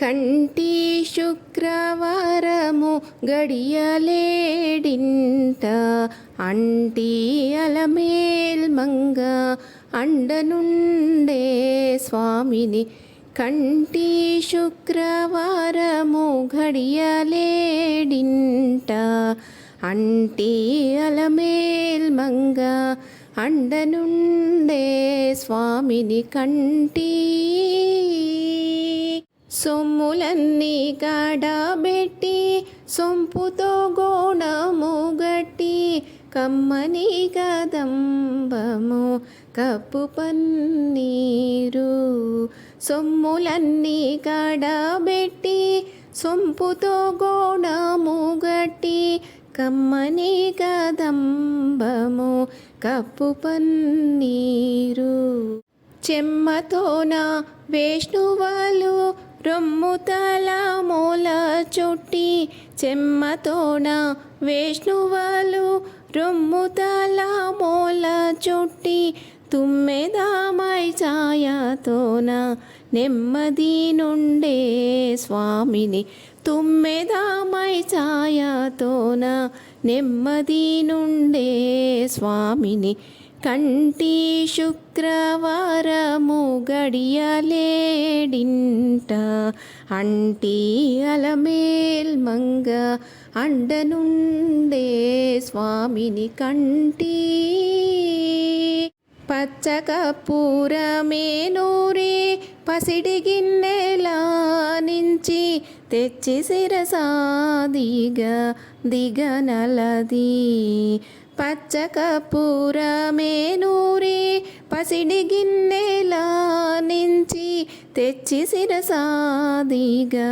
కంటి శుక్రవారము గడియలేడింత అంటి అలమేల్ మంగ అండనుండే స్వామిని. కంటి శుక్రవారము గడియలేడింట అంటి అలమేల్ మంగ అండనుండే స్వామిని. కంటి సొమ్ములన్నీ కాడబెట్టి సొంపుతో గోణము గట్టి కమ్మని కదంబము కప్పు పన్నీరు. సొమ్ములన్నీ కాడబెట్టి సొంపుతో గోణము గట్టి కమ్మని కదంబము కప్పు పన్నీరు. చెమ్మతోన వేష్ణువాలు రొమ్ముతల మూల చుట్టి చెమ్మతోన వేష్ణువలు రొమ్ముతల మూల చుట్టి తుమ్మెదామై ఛాయతోన నెమ్మది నుండే స్వామిని తుమ్మెదామై ఛాయతోన నెమ్మది నుండే స్వామిని కంటి శుక్రవారము గడియలేడింట. అంటి అలమేల్ మంగ అండనుండే స్వామిని కంటి. పచ్చకపూరమేనూరి పసిడి గిన్నెలా నుంచి తెచ్చి శిరసాదిగా దిగనలది పచ్చకపూరమేనూరి పసిడి గిన్నెలా నుంచి తెచ్చి శిరసాదిగా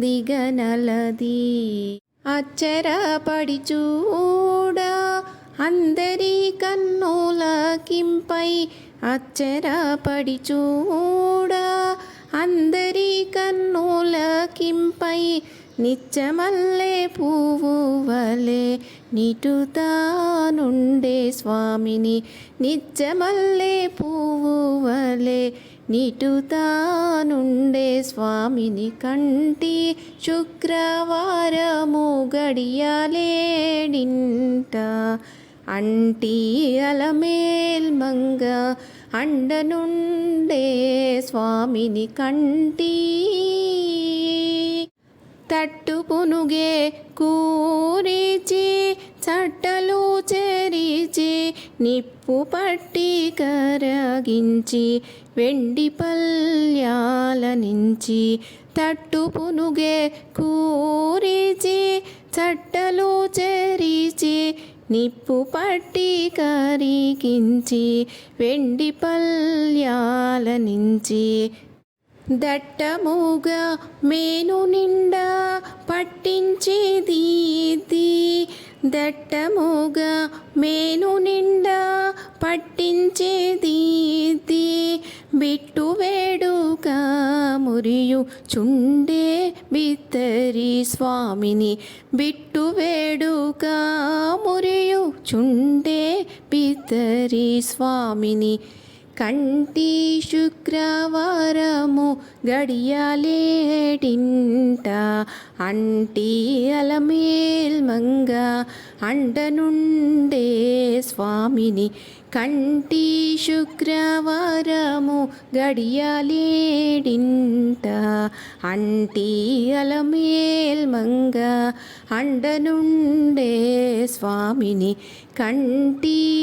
దిగనలది అచ్చరపడి చూడ అందరి కన్నులకింపై అచ్చరపడి చూడ అందరి కన్నులకింపై నిత్యమల్లే పువ్వు వలే నిటుతానుండే స్వామిని నిత్యమల్లే పువ్వు వలే నిటుతానుండే స్వామిని కంటి శుక్రవారము గడియాలేడింట అంటి అలమేల్ మంగ అండనుండే స్వామిని కంటి. తట్టు పునుగే కూరిచే చట్టలు చెరిచి నిప్పు పట్టి కరగించి వెండి పల్యాల నుంచి తట్టు పునుగే కూరిచి చట్టలు చెరిచి నిప్పు పట్టి కరిగించి వెండి పల్యాల నుంచి దట్టముగా మేను నిండా దట్టముగా మేను నిండా పట్టించేది బిట్టు వేడుక మురియు చుండే బిత్తరి స్వామిని. బిట్టు వేడుక మురియు చుండే బిత్తరి స్వామిని. కంటి శుక్రవారము గడియాలేటింట అంటి అలమేల్ మంగ అండనుండే స్వామిని. కంటి శుక్రవారము గడియాలేడింట. అంటి అలమేల్ మంగ అండనుండే స్వామిని. కంటి